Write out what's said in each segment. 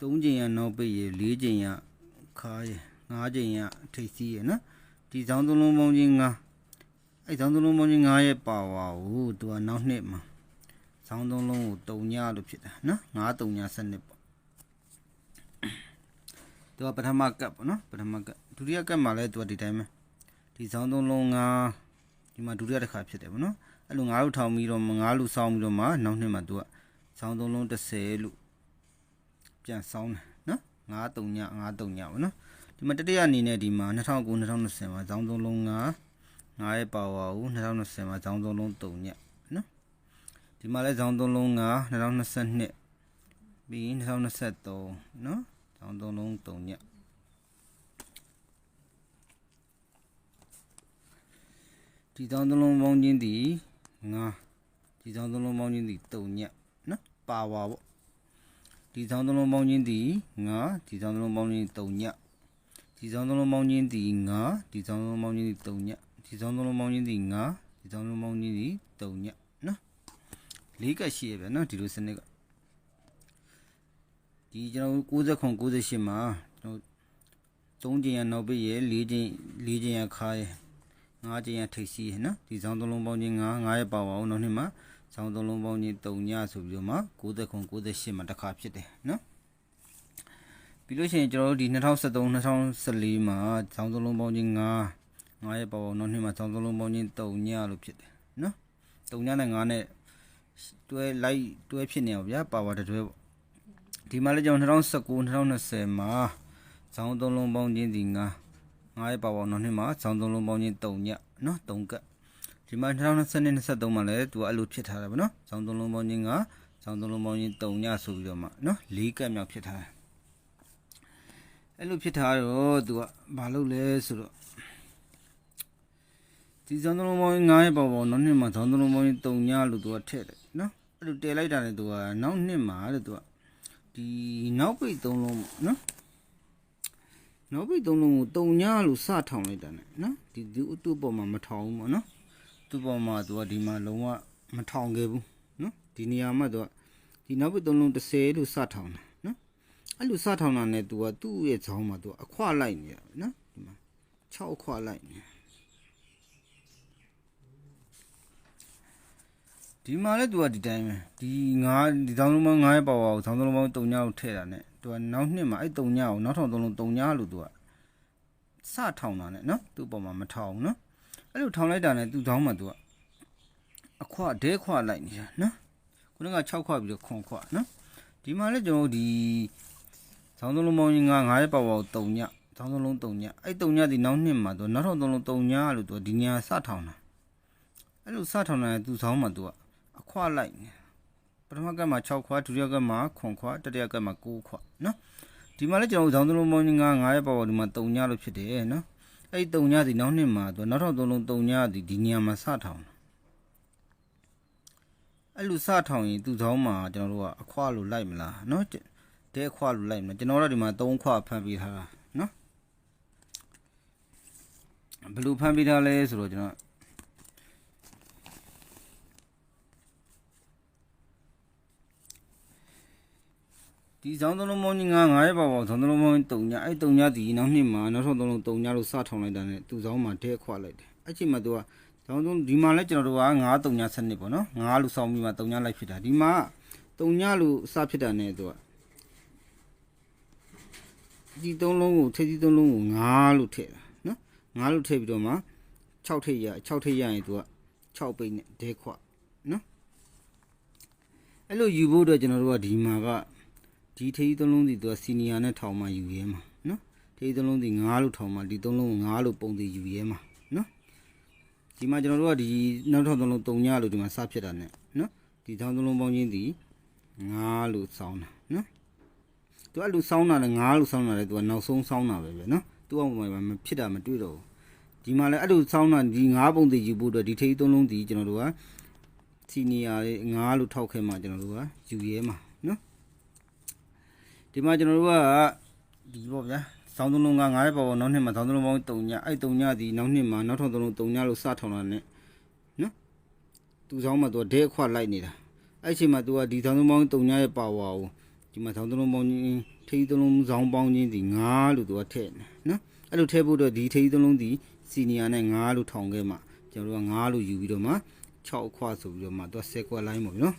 3ချိန်ရနောက်ပိတ်ရ4ချိန်ရခါရ5ချိန်ရထိပ်စီးရနော်ဒီဆောင်သုံးလုံးပေါင်းချင်း9အဲ့ဆောင်သုံးလုံးပေါင်းချင်း9ရဲ့ပါဝါကိုသူကနောက်နှစ်မှာဆောင်သုံးလုံးကိုတုံညလို့ဖြစ်တာနော်9တုံညစနစ်ပေါ့သူကပထမကပ်ပေါ့နော်ပထမကပ်ဒုတိယကပ်မှာလည်းသူကဒီတိုင်းပဲဒီဆောင်သုံးလုံး9ဒီမှာဒုတိယတစ်ခါဖြစ်တယ်ပေါ့နော်အဲ့လို9လို့ထောင်ပြီးတော့9လို့စောင်းပြီးတော့မှနောက်နှစ်မှာသူကဆောင်သုံးလုံး30လို့ ပြန်ဆောင်းတယ်နော်9 3ည9 3ညပေါ့နော်ဒီမှာတတိယအနေနဲ့ဒီမှာ2009 2020မှာဇောင်းသုံးလုံး9 9ရဲ့ပါဝါကို2020မှာဇောင်းသုံးလုံး3ညနော်ဒီမှာလည်းဇောင်းသုံးလုံး9 2022ပြီးရင်2023နော်ဇောင်းသုံးလုံး3ညဒီဇောင်းသုံးလုံးပေါင်းချင်းဒီ9ဒီဇောင်းသုံးလုံးပေါင်းချင်းဒီ3ညနော်ပါဝါပေါ့ ဒီဆောင်သလုံးပေါင်းချင်းသည်ငါဒီဆောင်သလုံးပေါင်းချင်း3ညဒီဆောင်သလုံးပေါင်းချင်းသည်ငါဒီဆောင်သလုံးပေါင်းချင်းသည်3ညဒီဆောင်သလုံးပေါင်းချင်းသည်ငါဒီဆောင်သလုံးပေါင်းချင်းသည်3ညနော်လေးကရှိရပဲနော်ဒီလိုစနစ်ကဒီကျွန်တော်69 98မှာကျွန်တော်3ချိန်ရနောက်ပိတ်ရ4ချိန်4ချိန်ရခါရ5ချိန်ရထိပ်စီးရနော်ဒီဆောင်သလုံးပေါင်းချင်း5 5ရဲ့ပါဝါအောင်နောက်နှစ်မှာ ဆောင်းသုံးလုံးပေါင်းချင်း3ညဆိုပြီးတော့မှ60ခု98မှာတစ်ခါဖြစ်တယ်နော်ပြီးလို့ရှိရင်ကျွန်တော်တို့ဒီ2013 2014မှာဆောင်းသုံးလုံးပေါင်းချင်း9 9ရဲ့ပေါင်းနောက်နှစ်မှာဆောင်းသုံးလုံးပေါင်းချင်း3ညလို့ဖြစ်တယ်နော်3ညနဲ့9နဲ့တွဲလိုက်တွဲဖြစ်နေအောင်ဗျာပါဝါတစ်တွဲပေါ့ဒီမှာလည်းကျွန်တော်2019 2020မှာဆောင်းသုံးလုံးပေါင်းချင်းဒီ9 9ရဲ့ပါဝါနောက်နှစ်မှာဆောင်းသုံးလုံးပေါင်းချင်း3ညနော်3ကပ် ဒီမှာ2022 23မှာလည်းသူကအဲ့လိုဖြစ်ထားတယ်ဗောနော်။ဇောင်းသုံးလုံးပေါင်းချင်းကဇောင်းသုံးလုံးပေါင်းချင်း3ညဆိုပြီးတော့မှနော်၄ကက်မြောက်ဖြစ်ထားတယ်။အဲ့လိုဖြစ်ထားတော့သူကဘာလုပ်လဲဆိုတော့ဒီဇောင်းသုံးလုံးပေါင်းချင်း9ရဲ့ပေါ့ပေါ့နောက်နှစ်မှာဇောင်းသုံးလုံးပေါင်းချင်း3ညလို့သူကထည့်တယ်နော်။အဲ့လိုတည်လိုက်တာနဲ့သူကနောက်နှစ်မှာတဲ့သူကဒီနောက်ပိတ်3လုံးပေါ့နော်။နောက်ပိတ်3လုံးကို3ညလို့စထောင်လိုက်တာနဲ့နော်။ဒီဒီအတူပေါ်မှာမထောင်ဘူးပေါ့နော်။ သူ့ပေါ်မှာသူကဒီမှာလုံးဝမထောင်ခဲ့ဘူးနော်ဒီနေရာမှာသူကဒီနောက်ပိတ်သုံးလုံး30လို့စထောင်တာနော်အဲ့လိုစထောင်တာနဲ့သူကသူ့ရဲ့ဇောင်းမှာသူကအခွလိုက်နေရနော်ဒီမှာ6အခွလိုက်နေဒီမှာလည်းသူကဒီတိုင်းပဲဒီငါးဒီဇောင်းလုံးပေါင်း9ရဲ့ပါဝါကိုဇောင်းလုံးပေါင်း3ညကိုထည့်တာနဲ့သူကနောက်နှစ်မှာအဲ့3ညကိုနောက်ထောင်3လုံး3ညလို့သူကစထောင်တာနဲ့နော်သူ့ပေါ်မှာမထောင်ဘူးနော် အဲ့လိုထောင်လိုက်တာနဲ့သူ့တောင်းမှာသူကအခွဒဲခွလိုက်နေတာနော်ခုနက6ခွပြီးတော့ခွန်ခွနော်ဒီမှာလည်းကျွန်တော်တို့ဒီဆောင်းသုံးလုံးပေါင်းကြီး9 9ရဲ့ပါဝါကို3ညဆောင်းသုံးလုံး3ညအဲ့3ညဒီနောက်နှစ်မှာသူနောက်ထောင်သုံးလုံး3ညလို့သူဒီညာစထောင်တာအဲ့လိုစထောင်တာသူ့ဆောင်းမှာသူကအခွလိုက်နေပထမကမှာ6ခွဒုတိယကမှာခွန်ခွတတိယကမှာ9ခွနော်ဒီမှာလည်းကျွန်တော်တို့ဆောင်းသုံးလုံးပေါင်းကြီး9 9ရဲ့ပါဝါဒီမှာ3ညလို့ဖြစ်တယ်နော် အဲ့တုံညသည်နောက်နှစ်မှာသူနောက်ထောင်သုံးလုံးတုံညသည်ဒီနေရာမှာစထောင်အဲ့လိုစထောင်ရင်သူ့ဆောင်မှာကျွန်တော်တို့ကအခွာလို့လိုက်မလားနော်တဲအခွာလို့လိုက်မလားကျွန်တော်တို့ဒီမှာ၃ခွာဖန်ပေးထားတာနော်ဘယ်လိုဖန်ပေးထားလဲဆိုတော့ကျွန်တော် ဒီဇောင်းသုံးလုံးပေါင်းကြီး9 9ရဲ့ပါပေါ့ဇောင်းသုံးလုံးပေါင်း3ညအဲ့3ညဒီနောက်နှစ်မှာနောက်ထောင်သုံးလုံး3ညလို့စထောင်လိုက်တာနဲ့သူ့ဇောင်းမှာတဲခွလိုက်တယ်အဲ့ချိန်မှာသူကဇောင်းသုံးဒီမှာလဲကျွန်တော်တို့က9 3ညစနစ်ပေါ့နော်9လို့စောင်းပြီးမှ3ညလိုက်ဖြစ်တာဒီမှာ3ညလို့စဖြစ်တာနဲ့သူကဒီသုံးလုံးကိုထိပ်ကြီးသုံးလုံးကို9လို့ထည့်တာနော်9လို့ထည့်ပြီးတော့မှ6ထိပ်ရ6ထိပ်ရရင်သူက6ပိတ်နဲ့ဒဲခွနော်အဲ့လိုယူဖို့အတွက်ကျွန်တော်တို့ကဒီမှာက ဒီထေးသုံးလုံးစီသူကစီနီယာနဲ့ထောင်မှယူရဲမှာနော်ထေးသုံးလုံးစီ9လို့ထောင်မှဒီသုံးလုံးကို9လို့ပုံစီယူရဲမှာနော်ဒီမှာကျွန်တော်တို့ကဒီနောက်ထောင်သုံးလုံး3ညလို့ဒီမှာစဖြစ်တာ ਨੇ နော်ဒီထောင်သုံးလုံးပေါင်းချင်းဒီ9လို့စောင်းတာနော်သူအဲ့လိုစောင်းတာလည်း9လို့စောင်းတာလည်းသူကနောက်ဆုံးစောင်းတာပဲပဲနော်သူကမှမဖြစ်တာမတွေ့တော့ဘူးဒီမှာလည်းအဲ့လိုစောင်းတာဒီ9ပုံစီယူဖို့အတွက်ဒီထေးသုံးလုံးစီကျွန်တော်တို့ကစီနီယာ9လို့ထောက်ခဲမှကျွန်တော်တို့ကယူရဲမှာနော် ဒီမှာကျွန်တော်တို့ကဒီပေါ့ဗျာဆောင်းသုံးလုံးက9ရက်ပေါ့ပေါ့နောက်နှစ်မှာဆောင်းသုံးလုံးပေါင်း3ညအဲ့3ညဒီနောက်နှစ်မှာနောက်ထောင်သုံးလုံး3ညလို့စထောင်တာနဲ့နော်သူဆောင်းမှာသူကဒဲခွလိုက်နေတာအဲ့ချိန်မှာသူကဒီဆောင်းသုံးပေါင်း3ညရဲ့ပါဝါကိုဒီမှာဇောင်းသုံးလုံးပေါင်းချင်းထိပ်သုံးလုံးဇောင်းပေါင်းချင်းဒီ9လို့သူကထည့်နေနော်အဲ့လိုထည့်ဖို့တော့ဒီထိပ်သုံးလုံးဒီစီနီယာနဲ့9လို့ထောင်ခဲ့မှကျွန်တော်တို့က9လို့ယူပြီးတော့မှ6ခွဆိုပြီးတော့မှသူက10ခွက်လိုင်းပေါ့ဗျနော်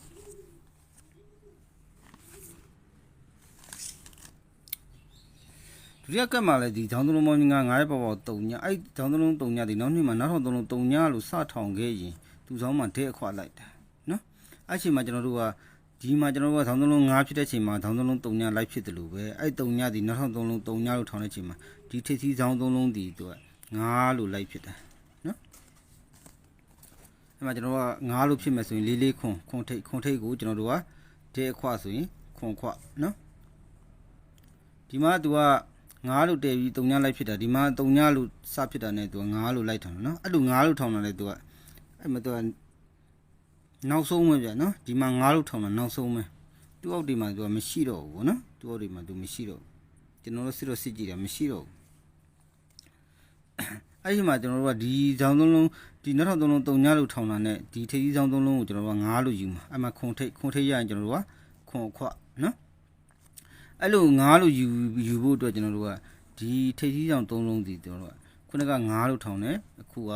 ဒုတိယကတ်မှာလည်းဒီဇောင်းသုံးလုံးပေါင်းချင်းက9ရဲ့ပေါ်ပေါ်တုံညအဲ့ဇောင်းသုံးလုံးတုံညဒီနောက်နှစ်မှာနောက်ထောင်သုံးလုံးတုံညလို့စထောင်ခဲ့ရင်သူဇောင်းမှာဒဲအခွလိုက်တာနော်အဲ့ချိန်မှာကျွန်တော်တို့ကဒီမှာကျွန်တော်တို့ကခေါင်းသုံးလုံး5ဖြစ်တဲ့ချိန်မှာခေါင်းသုံးလုံး3ညလိုက်ဖြစ်တယ်လို့ပဲအဲ့3ညဒီနောက်ထောင်3လုံး3ညလို့ထောင်တဲ့ချိန်မှာဒီထိပ်သီးခေါင်းသုံးလုံးဒီသူက9လို့လိုက်ဖြစ်တယ်နော်အဲ့မှာကျွန်တော်တို့က9လို့ဖြစ်မယ်ဆိုရင်လေးလေးခွန်ခွန်ထိပ်ခွန်ထိပ်ကိုကျွန်တော်တို့ကတဲ့အခွဆိုရင်ခွန်ခွနော်ဒီမှာသူက 9လို့တည်ပြီး3ညလိုက်ဖြစ်တာဒီမှာ3ညလို့စဖြစ်တာ ਨੇ သူက9လို့လိုက်ထောင်တယ်နော်အဲ့လို9လို့ထောင်တာလေသူကအဲ့မှာသူကနောက်ဆုံးပဲဗျာနော်ဒီမှာငါးလို့ထောင်တာနောက်ဆုံးပဲသူ့အောက်ဒီမှာသူကမရှိတော့ဘူးဗောနော်သူ့အောက်ဒီမှာသူမရှိတော့ဘူးကျွန်တော်တို့စစ်တော့စစ်ကြည့်တာမရှိတော့ဘူးအဲ့ဒီမှာကျွန်တော်တို့ကဒီဇောင်းသုံးလုံးဒီနောက်ထောင်သုံးလုံးတုံညလို့ထောင်တာနဲ့ဒီထိပ်ကြီးဇောင်းသုံးလုံးကိုကျွန်တော်တို့ကငါးလို့ယူမှာအဲ့မှာခွန်ထိပ်ခွန်ထိပ်ရရင်ကျွန်တော်တို့ကခွန်ခွနော် အဲ့လိုငါးလို့ယူယူဖို့အတွက်ကျွန်တော်တို့ကဒီထိပ်ကြီးဇောင်းသုံးလုံးဒီကျွန်တော်တို့ကခုနကငါးလို့ထောင်တယ်အခုက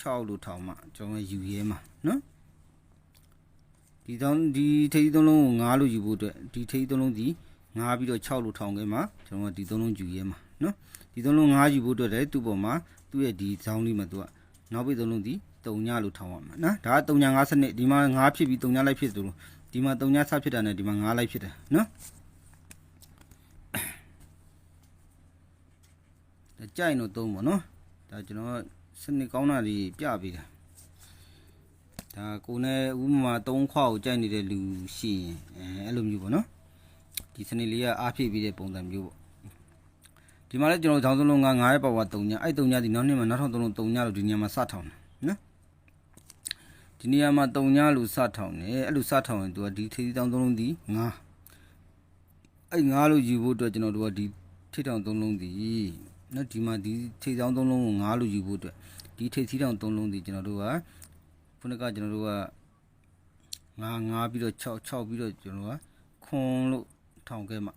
6လို့ထောင်မှကျွန်တော်ယူရဲမှာနော်ဒီတောင်းဒီထိပ်သုံးလုံးကို9လို့ယူဖို့အတွက်ဒီထိပ်သုံးလုံးဒီ9ပြီးတော့6လို့ထောင်ခဲ့မှာကျွန်တော်ကဒီသုံးလုံးယူရဲမှာနော်ဒီသုံးလုံး9ယူဖို့အတွက်လည်းသူ့ပေါ်မှာသူ့ရဲ့ဒီဇောင်းလေးမှာသူကနောက်ပြီးသုံးလုံးဒီ3ညလို့ထောင်ရမှာနော်ဒါက3ည9စနစ်ဒီမှာ9ဖြစ်ပြီး3ညလိုက်ဖြစ်သူလို့ဒီမှာ3ညဆဖြစ်တာနဲ့ဒီမှာ9လိုက်ဖြစ်တယ်နော် ကြိုက်လို့သုံးပါနော်ဒါကျွန်တော်စနစ်ကောင်းတာတွေပြပေးတာဒါကိုနဲ့ဥပမာ3ခွာကိုကြိုက်နေတဲ့လူရှိရင်အဲအဲ့လိုမျိုးပေါ့နော်ဒီစနစ်လေးကအားဖြည့်ပြီးတဲ့ပုံစံမျိုးပေါ့ဒီမှာလည်းကျွန်တော်ဇောင်းစလုံးက9ရဲ့ပါဝါ3ညအဲ့3ညဒီနောက်နေ့မှာနောက်ထောင်3လုံး3ညလို့ဒီနေရာမှာစထောင်တယ်နော်ဒီနေရာမှာ3ညလို့စထောင်တယ်အဲ့လိုစထောင်ရင်သူကဒီထေးတောင်း3လုံးဒီ9အဲ့9လို့ယူဖို့အတွက်ကျွန်တော်တို့ကဒီထေးတောင်း3လုံးဒီ နော်ဒီမှာဒီထေးတောင်း3လုံးကို9လို့ယူဖို့အတွက်ဒီထေးထီတောင်း3လုံးဒီကျွန်တော်တို့ကခုနကကျွန်တော်တို့က9 9ပြီးတော့6 6ပြီးတော့ကျွန်တော်ကခွန်လို့ထောင်ခဲ့မှ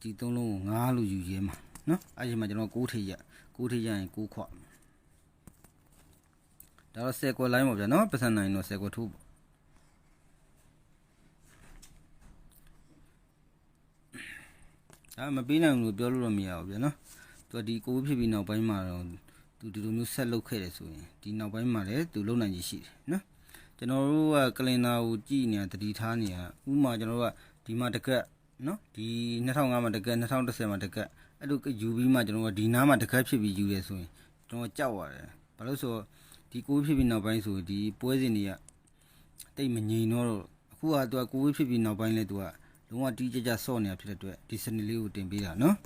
ဒီ3လုံးကို9လို့ယူရဲမှာနော်အဲ့ဒီမှာကျွန်တော်6ထိပ်ရ6ထိပ်ရရင်6ခွဒါတော့10ကွက်လိုင်းပါဗျာနော်ပတ်စံနိုင်တော့10ကွက်ထိုးပေါ့ဒါမပေးနိုင်ဘူးလို့ပြောလို့တော့မရဘူးဗျာနော် သူဒီကိုဖြစ်ပြီးနောက်ပိုင်းမှာတော့သူဒီလိုမျိုးဆက်လုပ်ခဲ့တယ်ဆိုရင်ဒီနောက်ပိုင်းမှာလည်းသူလုံနိုင်ကြီးရှိတယ်နော်ကျွန်တော်တို့ကကလင်နာကိုကြည်နေတာတတိထားနေတာဥမာကျွန်တော်တို့ကဒီမှာတကက်နော်ဒီ2005မှာတကက်2010မှာတကက်အဲ့လိုယူပြီးမှကျွန်တော်ကဒီနားမှာတကက်ဖြစ်ပြီးယူတယ်ဆိုရင်ကျွန်တော်ကြောက်ရတယ်ဘာလို့ဆိုတော့ဒီကိုဖြစ်ပြီးနောက်ပိုင်းဆိုဒီပွဲစဉ်တွေကတိတ်မငြိမ်တော့အခုကသူကကိုဝေးဖြစ်ပြီးနောက်ပိုင်းလဲသူကလုံးဝတီးကြကြဆော့နေတာဖြစ်တဲ့အတွက်ဒီစနစ်လေးကိုတင်ပေးတာနော်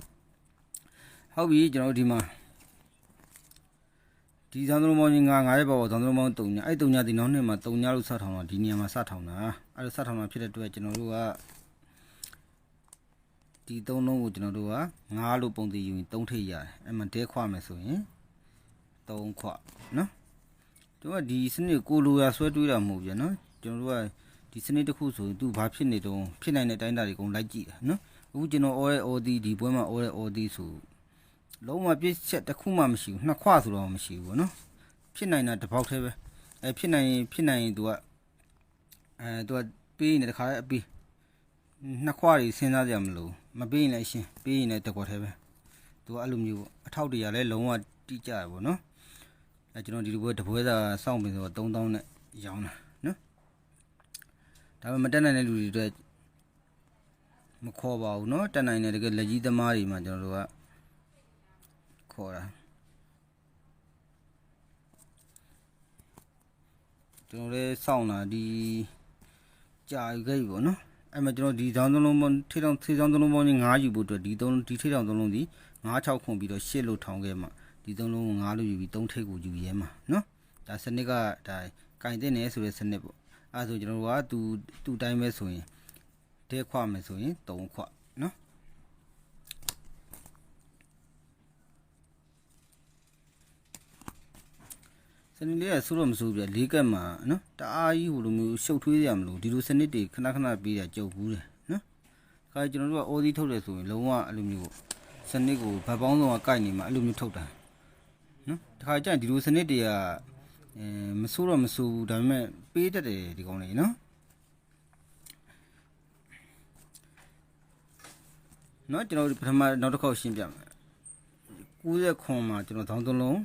ဟုတ်ပြီကျွန်တော်တို့ဒီမှာဒီသံသုံးပေါင်းကြီး9 9ရဲ့ဘောသံသုံးပေါင်း3ညအဲ့3ညဒီနောက်နှစ်မှာ3ညလို့စထောင်တာဒီနေရာမှာစထောင်တာအဲ့လိုစထောင်တာဖြစ်တဲ့အတွက်ကျွန်တော်တို့ကဒီ3လုံးကိုကျွန်တော်တို့က9လို့ပုံတည်ယူရင်3ထိပ်ရတယ်အဲ့မှာတဲခွမယ်ဆိုရင်3ခွနော်တို့ကဒီစနစ်ကိုလိုရာဆွဲတွေးတာမဟုတ်ပြန်နော်ကျွန်တော်တို့ကဒီစနစ်တစ်ခုဆိုရင်သူဘာဖြစ်နေတုံးဖြစ်နိုင်တဲ့အတိုင်းအတာတွေအကုန်လိုက်ကြည့်တာနော်အခုကျွန်တော် OL OD ဒီပွဲမှာ OL OD ဆို လုံးဝပြစ်ချက်တစ်ခုမှမရှိဘူးနှစ်ခွဆိုတော့မရှိဘူးပေါ့နော်ဖြစ်နိုင်တာတစ်ပေါက်သေးပဲအဲဖြစ်နိုင်ဖြစ်နိုင်သူကအဲသူကပေးနေတခါအပေးနှစ်ခွတွေစဉ်းစားကြမလို့မပေးရင်လည်းရှင်းပေးရင်လည်းတကွက်သေးပဲသူကအဲ့လိုမျိုးပေါ့အထောက်တရားလည်းလုံးဝတိကျတယ်ပေါ့နော်အဲကျွန်တော်ဒီလိုပဲတပွဲစာစောင့်ပြီးဆိုတော့3000နဲ့ရောင်းတာနော်ဒါပေမဲ့မတက်နိုင်တဲ့လူတွေအတွက်မခေါ်ပါဘူးเนาะတက်နိုင်တဲ့တကယ်လက်ကြီးသမားတွေမှာကျွန်တော်တို့က ခေါ်တာကျွန်တော်လည်းစောင့်လာဒီကြာခဲ့ပြီပေါ့နော်အဲ့မှာကျွန်တော်ဒီဇောင်းသုံးလုံးပေါင်းထိထောင်ထိထောင်သုံးလုံးပေါင်းကြီး9ယူဖို့အတွက်ဒီသုံးဒီထိထောင်သုံးလုံးဒီ9 6ခွန်ပြီးတော့10လို့ထောင်ခဲ့မှာဒီသုံးလုံးကို9လို့ယူပြီး3ထိပ်ကိုယူရဲမှာနော်ဒါစနစ်ကဒါကင်တဲ့နေဆိုတဲ့စနစ်ပေါ့အဲဆိုကျွန်တော်တို့ကသူသူ့တိုင်းပဲဆိုရင်တဲခွမယ်ဆိုရင်3ခွနော် စနစ်လေးကဆိုးတော့မဆိုးပြလေးကက်မှာနော်တအားကြီးဟိုလိုမျိုးရှုပ်ထွေးရမလို့ဒီလိုစနစ်တွေခဏခဏပေးတာကြုတ်ဘူးတယ်နော်ခါကျွန်တော်တို့ကအော်ဒီထုတ်တယ်ဆိုရင်လုံးဝအဲ့လိုမျိုးစနစ်ကိုဗတ်ပေါင်းဆောင်ကကိုက်နေမှာအဲ့လိုမျိုးထုတ်တာနော်တခါကျရင်ဒီလိုစနစ်တွေကအဲမဆိုးတော့မဆိုးဘူးဒါပေမဲ့ပေးတတ်တယ်ဒီကောင်လေးနော်နော်ကျွန်တော်ပထမနောက်တစ်ခေါက်ရှင်းပြမယ်69မှာကျွန်တော်သောင်းသလုံး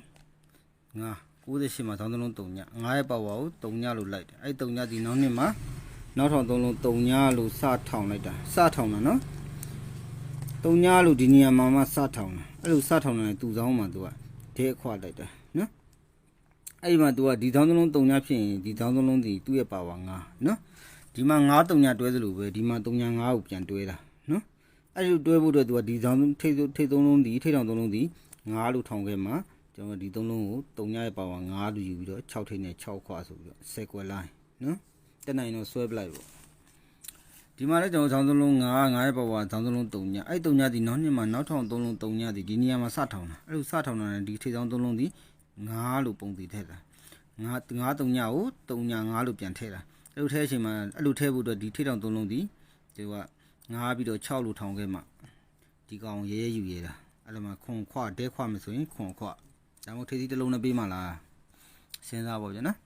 9 68မှာ3လုံး3ည9ရဲ့ပါဝါကို3ညလို့လိုက်တယ်အဲ့3ညဒီနောက်နှစ်မှာနောက်ထောင်3လုံး3ညလို့စထောင်လိုက်တာစထောင်တာနော်3ညလို့ဒီနေရာမှာမှစထောင်တာအဲ့လိုစထောင်တယ်သူ့ဆောင်မှာသူကဒဲခွာလိုက်တာနော်အဲ့ဒီမှာသူကဒီသောင်းသလုံး3ညဖြစ်ရင်ဒီသောင်းသလုံးဒီသူ့ရဲ့ပါဝါ9နော်ဒီမှာ9 3ညတွဲသလိုပဲဒီမှာ3ည9ကိုပြန်တွဲတာနော်အဲ့လိုတွဲဖို့အတွက်သူကဒီသောင်းထိတ်ထိတ်3လုံးဒီထိတ်ထောင်3လုံးဒီ9လို့ထောင်ခဲ့မှာ ကျွန်တော်ဒီသုံးလုံးကို3ညရဲ့ပါဝါ9လို့ယူပြီးတော့6ထိတ်နဲ့6ခွာဆိုပြီးတော့10ကွယ်လိုင်းနော်တက်နိုင်တော့ဆွဲပလိုက်ပေါ့ဒီမှာလည်းကျွန်တော်ဆောင်သုံးလုံး9 9ရဲ့ပါဝါဆောင်သုံးလုံး3ညအဲ့3ညဒီနောက်နှစ်မှာနောက်ထောင်သုံးလုံး3ညဒီဒီနေရာမှာစထောင်တာအဲ့လိုစထောင်တာနဲ့ဒီထိတ်ဆောင်သုံးလုံးဒီ9လို့ပုံတည်ထည့်တာ9 9 3ညကို3ည9လို့ပြန်ထည့်တာအဲ့လိုထည့်အချိန်မှာအဲ့လိုထည့်ဖို့အတွက်ဒီထိတ်တောင်သုံးလုံးဒီဒီကငားပြီးတော့6လို့ထောင်ခဲ့မှဒီကောင်ရဲရဲယူရဲတာအဲ့လိုမှခွန်ခွတဲခွမယ်ဆိုရင်ခွန်ခွ ဒါမှမဟုတ်ထေးစီတစ်လုံးနဲ့ပေးမှလားစဉ်းစားပါဗျာနော်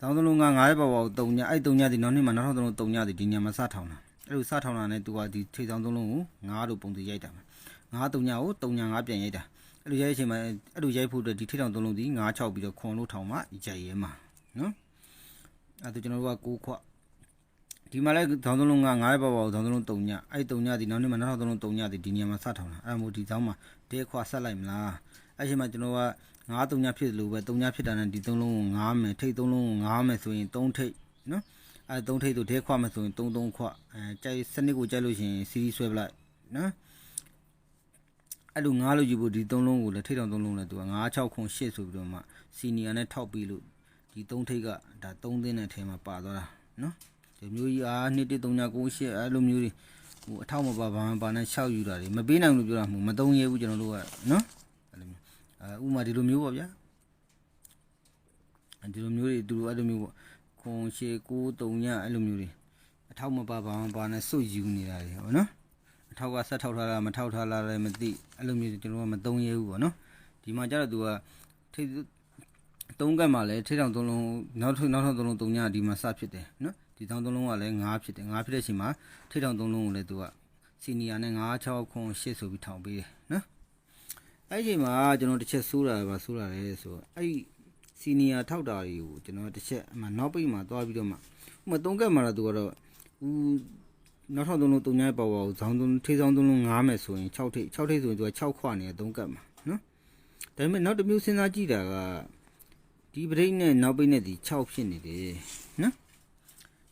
တောင်းတလုံးက9ရဲ့ပေါ်ပေါ်3ညအဲ့3ညဒီနောက်နေ့မှာနောက်ထောင်တလုံး3ညဒီဒီညမှာစထောင်တာအဲ့လိုစထောင်တာနဲ့သူကဒီထေးဆောင်သုံးလုံးကို9လို့ပုံတည်ရိုက်တာမှာ9 3ညကို3ည9ပြန်ရိုက်တာအဲ့လိုရိုက်အချိန်မှာအဲ့လိုရိုက်ဖို့အတွက်ဒီထေးဆောင်သုံးလုံးဒီ9 6ပြီးတော့ခွန်လို့ထောင်မှရိုက်ရဲမှာနော်အဲ့ဒါကျွန်တော်တို့က9ခွဒီမှာလဲခေါင်းသုံးလုံးက9ရဲ့ပေါ်ပေါ်ခေါင်းသုံးလုံး3ညအဲ့3ညဒီနောက်နေ့မှာနောက်သုံးလုံး3ညဒီဒီနေရာမှာစထောင်တာအဲ့ဒါမို့ဒီခေါင်းမှာတဲခွာဆက်လိုက်မလား အဲ့ချိန်မှာကျွန်တော်က9 3ညဖြစ်လို့ပဲ3ညဖြစ်တာနဲ့ဒီ3လုံးကို9မယ်ထိတ်3လုံးကို9မယ်ဆိုရင်3ထိတ်နော်အဲ့3ထိတ်ဆိုတဲခွာမယ်ဆိုရင်3 3ခွအဲကြိုက်စနစ်ကိုကြိုက်လို့ရှိရင်စီးဆွဲပလိုက်နော်အဲ့လို9လို့ယူဖို့ဒီ3လုံးကိုလည်းထိတ်တောင်3လုံးလည်းသူက9 6ခွန်8ဆိုပြီးတော့မှစီနီယာနဲ့ထောက်ပြီးလို့ဒီ3ထိတ်ကဒါ3သင်းတဲ့ထဲမှာပါသွားတာနော်ဒီမျိုးကြီးအား2 1 3 9 9 8အဲ့လိုမျိုးတွေဟိုအထောက်မပါဘာမှပါနဲ့ရှောက်ယူတာတွေမပေးနိုင်ဘူးလို့ပြောတာမဟုတ်မသုံးရဘူးကျွန်တော်တို့ကနော် အဲ့လိုမျိုးအဲဥမာဒီလိုမျိုးပေါ့ဗျာဒီလိုမျိုးတွေသူတို့အဲ့လိုမျိုးပေါ့ခွန်ရှေ9 3ညအဲ့လိုမျိုးတွေအထောက်မပါဘာမှပါနဲ့စွတ်ယူနေတာတွေဟောနော်အထောက်ကဆက်ထောက်ထားတာမထောက်ထားလားလည်းမသိအဲ့လိုမျိုးကျွန်တော်ကမသုံးရဘူးပေါ့နော်ဒီမှာကျတော့သူကထိတ်သုံးကတ်မှာလည်းထိထောင်သုံးလုံးနောက်ထပ်နောက်ထပ်သုံးလုံးသုံးညဒီမှာစဖြစ်တယ်နော်ဒီတောင်းသုံးလုံးကလည်း9ဖြစ်တယ်9ဖြစ်တဲ့အချိန်မှာထိထောင်သုံးလုံးကိုလည်းသူကစီနီယာနဲ့9 6ခွန်8ဆိုပြီးထောင်ပေးတယ်နော် အဲ့ဒီအချိန်မှာကျွန်တော်တစ်ချက်ဆိုးတာပါဆိုးတာလေဆိုတော့အဲ့ဒီစီနီယာထောက်တာတွေကိုကျွန်တော်တစ်ချက်အမှနောက်ပိတ်မှာသွားပြီးတော့မှဥမသုံးကက်မှာတော့သူကတော့ဦးနောက်ထောင်သုံးလုံးတုံညာပေါ့ပေါ့ဇောင်းသုံးထေးဇောင်းသုံးလုံး9မယ်ဆိုရင်6ထိပ်6ထိပ်ဆိုရင်သူက6ခွနေသုံးကက်မှာနော်ဒါပေမဲ့နောက်တစ်မျိုးစဉ်းစားကြည့်တာကဒီပရိတ်နဲ့နောက်ပိတ်နဲ့ဒီ6ဖြစ်နေတယ်နော်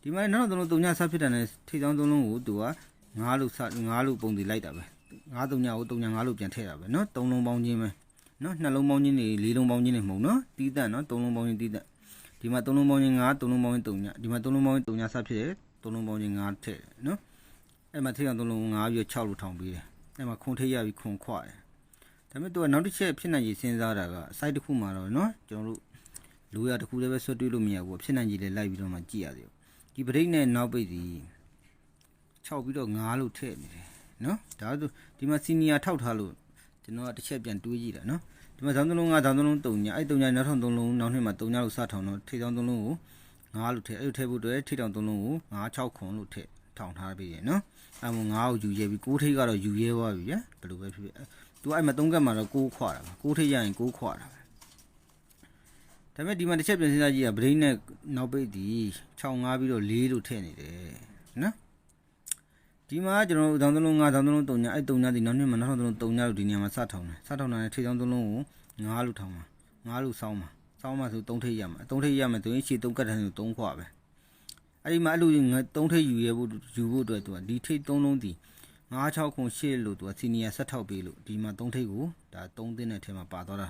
ဒီမှာနောက်တော့သုံးညဆဖြစ်တာနဲ့ထိချောင်းသုံးလုံးကိုသူက9လို့ဆ9လို့ပုံတည်လိုက်တာပဲ 9သုံးညကို3ည9လို့ပြန်ထည့်တာပဲเนาะ3လုံးပေါင်းချင်းပဲเนาะနှလုံးပေါင်းချင်းတွေ4လုံးပေါင်းချင်းတွေမဟုတ်เนาะတီးတန့်เนาะ3လုံးပေါင်းချင်းတီးတန့်ဒီမှာ3လုံးပေါင်းချင်း9 3လုံးပေါင်းချင်း3ညဒီမှာ3လုံးပေါင်းချင်း3ညဆဖြစ်တယ်3လုံးပေါင်းချင်း9ထည့်တယ်เนาะအဲ့မှာထိချောင်း3လုံး9ပြီး6လို့ထောင်ပေးတယ်အဲ့မှာခွန်ထိရပြီးခွန်ခွတယ်ဒါပေမဲ့သူကနောက်တစ်ချက်ဖြစ်နိုင်ရည်စဉ်းစားတာက site တစ်ခုမှာတော့เนาะကျွန်တော်တို့လူရတစ်ခုလည်းပဲဆွတ်တွေးလို့မရဘူးဖြစ်နိုင်ရည်လည်းလိုက်ပြီးတော့မှကြည့်ရသေးတယ် ဒီပရိတ်နဲ့နောက်ပိတ်စီ6ပြီးတော့9လို့ထည့်နေတယ် နော်ဒါဆိုဒီမှာစီနီယာထောက်ထားလို့ကျွန်တော်ကတစ်ချက်ပြန်တွေးကြည့်တာနော်ဒီမှာဇောင်းသုံးလုံးကဇောင်းသုံးလုံး3ညအဲ့3ညနောက်ထောင်3လုံးနောက်နှစ်မှာ3ညလို့စထောင်တော့ထိတောင်3လုံးကို9လို့ထည့်အဲ့လိုထည့်ဖို့အတွက်ထိတောင်3လုံးကို9 6ခွန်လို့ထည့်ထောင်ထားပြီရနော်အဲ့မို့9ကိုယူရဲပြီး6ထိတ်ကတော့ယူရဲသွားပြီဗျာဘယ်လိုပဲဖြစ်ဖြစ်သူအဲ့မှာ3ကတ်မှာတော့6ခွာတာပါ6ထိတ်ရရင်6ခွာတာပဲဒါပေမဲ့ဒီမှာတစ်ချက်ပြန်စဉ်းစားကြည့်ရဗရိန်းနဲ့နောက်ပိတ်ဒီ6 5ပြီးတော့4လို့ထည့်နေတယ်နော် ဒီမှာကျွန်တော်တို့တောင်းသလုံး9တောင်းသလုံး3ညအဲ့3ညဒီနောက်နေ့မှာနောက်ထောင်သလုံး3ညလို့ဒီနေရာမှာစထောင်တယ်စထောင်တာနဲ့ထိတောင်းသလုံးကို9လို့ထောင်မှာ9လို့စောင်းမှာစောင်းမှာဆို3ထိတ်ရမှာ3ထိတ်ရမယ်ဆိုရင်ရှေ့3ကတ်တယ်ဆို3ခွာပဲအဲ့ဒီမှာအဲ့လို3ထိတ်ယူရဖို့ယူဖို့အတွက်သူကဒီထိတ်3လုံးဒီ9 6ခွန်8လို့သူကစီနီယာဆက်ထောက်ပေးလို့ဒီမှာ3ထိတ်ကိုဒါ3သိန်းနဲ့ထဲမှာပါသွားတာ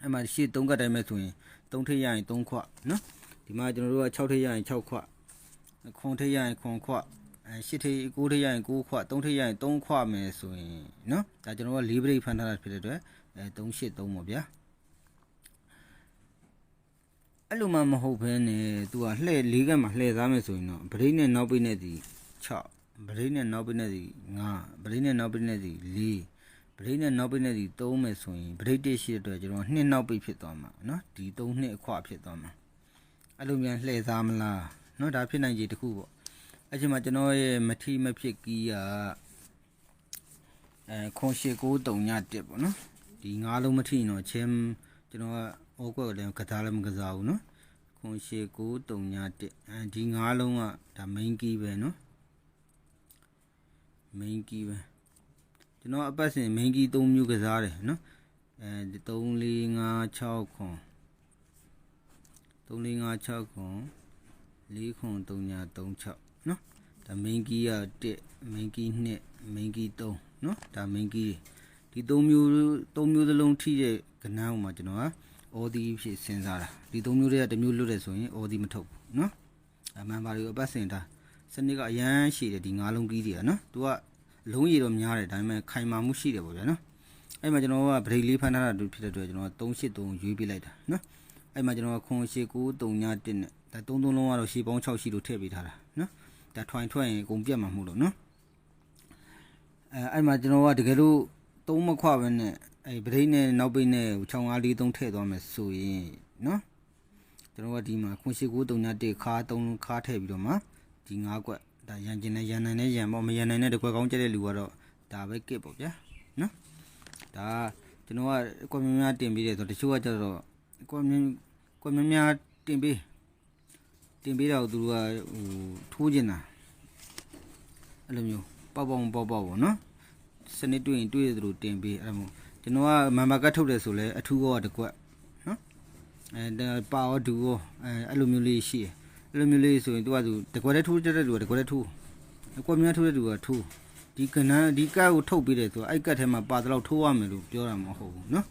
အဲ့မှာရှေ့3ကတ်တိုင်းမဲ့ဆိုရင်3ထိပ်ရရင်3ခွနော်ဒီမှာကျွန်တော်တို့က6ထိပ်ရရင်6ခွခွန်ထိပ်ရရင်ခွန်ခွ အဲ8ထိပ်9ထိပ်ရရင်9ခွ3ထိပ်ရရင်3ခွမယ်ဆိုရင်နော်ဒါကျွန်တော်က4ပရိတ်ဖန်ထားတာဖြစ်တဲ့အတွက်အဲ3 8 3ပေါ့ဗျာအဲ့လိုမှမဟုတ်ဘဲနဲ့ तू ကလှဲ့၄ကတ်မှာလှဲ့သားမယ်ဆိုရင်တော့ပရိတ်နဲ့နောက်ပိတ်နဲ့ဒီ6 ပရိနဲ့နောက်ပိနဲ့စီ9ပရိနဲ့နောက်ပိနဲ့စီ4ပရိနဲ့နောက်ပိနဲ့စီ3မယ်ဆိုရင်ပရိတစ်ရှိတဲ့အတွက်ကျွန်တော်2နောက်ပိဖြစ်သွားမှာเนาะဒီ3နှစ်အခွဖြစ်သွားမှာအဲ့လိုမြန်လှည့်စားမလားเนาะဒါဖြစ်နိုင်ခြေတစ်ခုပေါ့ အဲ့ချိန်မှာကျွန်တော်ရဲ့မထီမဖြစ်ကီးကအဲခွန်ရှိကိုတုံညတက်ပေါ့နော်ဒီငါးလုံးမထီတော့ချင်းကျွန်တော်ကအောကွက်လည်းကစားလည်းမကစားဘူးနော်ခွန်ရှိကိုတုံညတက်အဲဒီငါးလုံးကဒါ main key ပဲနော် main key ပဲကျွန်တော်အပတ်စဉ် main key ၃မျိုးကစားတယ်နော်အဲ3 4 5 6ခွန်3 4 5 6ခွန်4ခွန်3 3 6 နော်ဒါ main key က1 main key 2 main key 3နော်ဒါ main key ဒီ3မျိုး3မျိုးစလုံးထိတဲ့ကဏ္ဍမှာကျွန်တော်က OD ဖြစ်စဉ်းစားတာဒီ3မျိုးတွေကတစ်မျိုးလွတ်တယ်ဆိုရင် OD မထုတ်ဘူးနော်အမှန်ပါလို့အပတ်စဉ်ဒါစနစ်ကအရန်ရှိတယ်ဒီ၅လုံးကြီးတွေကနော်သူကလုံးရည်တော့များတယ်ဒါပေမဲ့ခိုင်မာမှုရှိတယ်ပေါ့ဗျာနော်အဲ့မှာကျွန်တော်ကဗရိတ်လေးဖမ်းထားတာတူဖြစ်တဲ့အတွက်ကျွန်တော်က383ရွေးပြလိုက်တာနော်အဲ့မှာကျွန်တော်ကခွန်ရှိ9 3ည1နဲ့ဒါ3 3လုံးကတော့ရှေးပေါင်း6ရှိလို့ထည့်ပေးထားတာနော် ဒါထွိုင်ထွက်ရင်အကုန်ပြတ်မှာမဟုတ်လို့နော်အဲအဲ့မှာကျွန်တော်ကတကယ်လို့သုံးမခွပဲနဲ့အဲ့ဗရိတ်နဲ့နောက်ပိတ်နဲ့6543ထည့်သွားမယ်ဆိုရင်နော်ကျွန်တော်ကဒီမှာခွန်ရှိကိုတုံညာတေခါတုံခါထည့်ပြီးတော့မှဒီ၅ကွက်ဒါရန်ကျင်နဲ့ရန်နိုင်နဲ့ရန်ပေါ့မရန်နိုင်တဲ့တကွက်ကောင်းကျတဲ့လူကတော့ဒါပဲကစ်ပေါ့ဗျာနော်ဒါကျွန်တော်ကကွက်များများတင်ပြီးတယ်ဆိုတော့တချို့ကကျတော့ကွက်များကွက်များများတင်ပြီး တင်ပေးတာကိုသူတို့ကဟိုထိုးကျင်တာအဲ့လိုမျိုးပေါက်ပေါက်ပေါက်ပေါက်ပေါ့နော်စနစ်တွေ့ရင်တွေ့ရသလိုတင်ပေးအဲ့လိုကျွန်တော်ကမန်ဘာကတ်ထုတ်တယ်ဆိုလဲအထူးရောတကွက်နော်အဲပါရောဒူရောအဲ့လိုမျိုးလေးရှိတယ်အဲ့လိုမျိုးလေးဆိုရင်သူကသူတကွက်တည်းထိုးတဲ့လူကတကွက်တည်းထိုးအကွက်များထိုးတဲ့လူကထိုးဒီကဏ္ဍဒီကတ်ကိုထုတ်ပေးတယ်ဆိုတော့အဲ့ကတ်ထဲမှာပါတလောက်ထိုးရမယ်လို့ပြောတာမဟုတ်ဘူးနော်